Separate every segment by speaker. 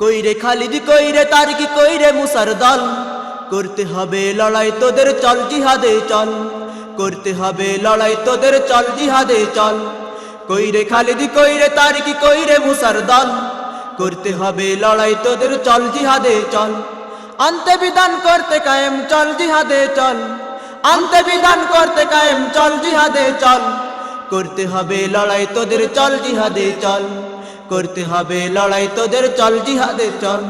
Speaker 1: কইরে খালিদ, কইরে তারিকি, কইরে মুসার দল। করতে হবে লড়াই তোদের, চল জিহাদে চল। করতে হবে লড়াই তোদের, চল জিহাদে চল। কইরে খালিদ, কইরে তারিকি, কইরে মুসার দল। করতে হবে লড়াই তোদের, চল জিহাদে চল। আন্তে বিধান করতে কায়েম, চল জিহাদে চল। আন্তে বিধান করতে কায়েম, চল জিহাদে চল। করতে হবে লড়াই তোদের, চল জিহাদে চল। করতে হবে। লড়াই তোদের চল জিহাদে চল।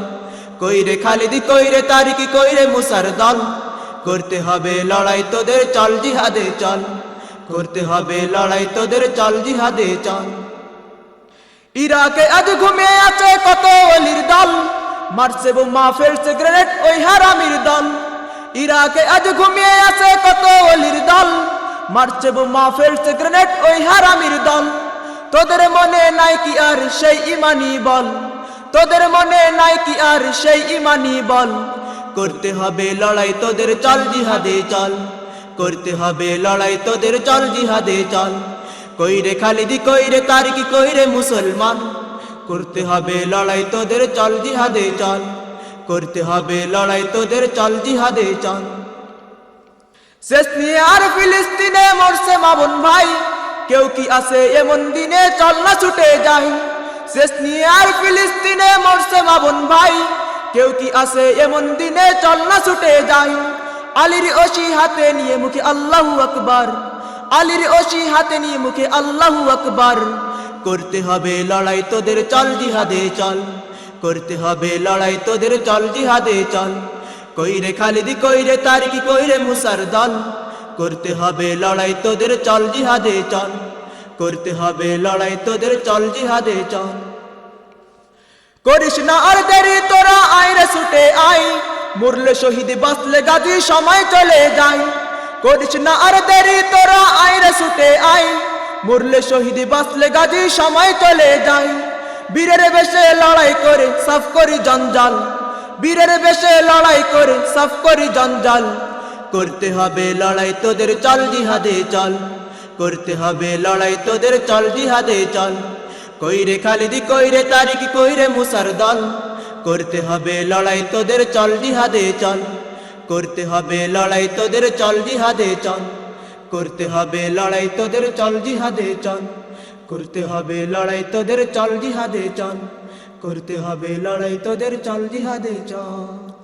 Speaker 1: কইরে খালিদি, কইরে তারিকি, কইরে মুসার দল। করতে হবে লড়াই তোদের চল, জিহাদে চল। করতে হবে লড়াই তোদের চল, জিহাদে চল। ইরাকে আজ ঘুমিয়ে আছে কত অলির দল। মারছে বোমা, ফেলছে গ্রেনেড, ওই হারামির দল। ইরাকে আজ ঘুমিয়ে আছে কত অলির দল। মারছে বোমা, ফেলছে গ্রেনেড, ওই হারামির দল। তোদের মনে নাই কি আর সেই ইমানি বল? তোদের মনে নাই কি আর সেই ইমানি বল? করতে হবে লড়াই তোদের চল জিহাদে চল। করতে হবে লড়াই তোদের চল জিহাদে চল। কইরে খালিদি, কইরে তারিকি কইরে মুসলমান? করতে হবে লড়াই তোদের চল জিহাদে চল। করতে হবে লড়াই তোদের চল জিহাদে চল। শেষ নিয়ে আর ফিলিস্তিনে মরছে মামুন ভাই। কেউ কি আছে এমন দিনে? চল না ছুটে যাই। শেষ নিয়ে আর ফিলিস্তিনে মরছে মামুন ভাই। কেউ কি আছে এমন দিনে? চল না ছুটে যাই। আলির ওসি হাতে নিয়ে মুখে আল্লাহু আকবার। আলির ওসি হাতে নিয়ে মুখে আল্লাহু আকবার। করতে হবে লড়াই তোদের, চল জিহাদে চল। করতে হবে লড়াই তোদের, চল জিহাদে চল। কইরে খালিদি, কইরে তারিকি, কইরে মুসার দল। করতে হবে লড়াই তোদের, চল জিহাদে চল। করতে হবে লড়াই তোদের, চল জিহাদে চল। করিস না আর দেরি, তোরা আইরে ছুটে আই মুরলে শহীদ, বাঁচলে গাজী, সময় চলে যায়। করিস না আর দেরি, তোরা আইরে ছুটে আই মুরলে শহীদ, বাঁচলে গাজী, সময় চলে যায়। বীরের বেশে লড়াই করে সাফ করি জঞ্জাল। বীরের বেশে লড়াই করে সাফ করি জঞ্জাল। করতে হবে লড়াই তোদের, চল জিহাদে চল। করতে হবে লড়াই তোদের, চল জিহাদে চল। কইরে খালিদি, কইরে তারিকি, কইরে মুসার দল। করতে হবে লড়াই তোদের, চল জিহাদে চল। করতে হবে লড়াই তোদের, চল জিহাদে চল। করতে হবে লড়াই তোদের, চল জিহাদে চল। করতে হবে লড়াই তোদের, চল জিহাদে চল। করতে হবে লড়াই তোদের, চল জিহাদে চল।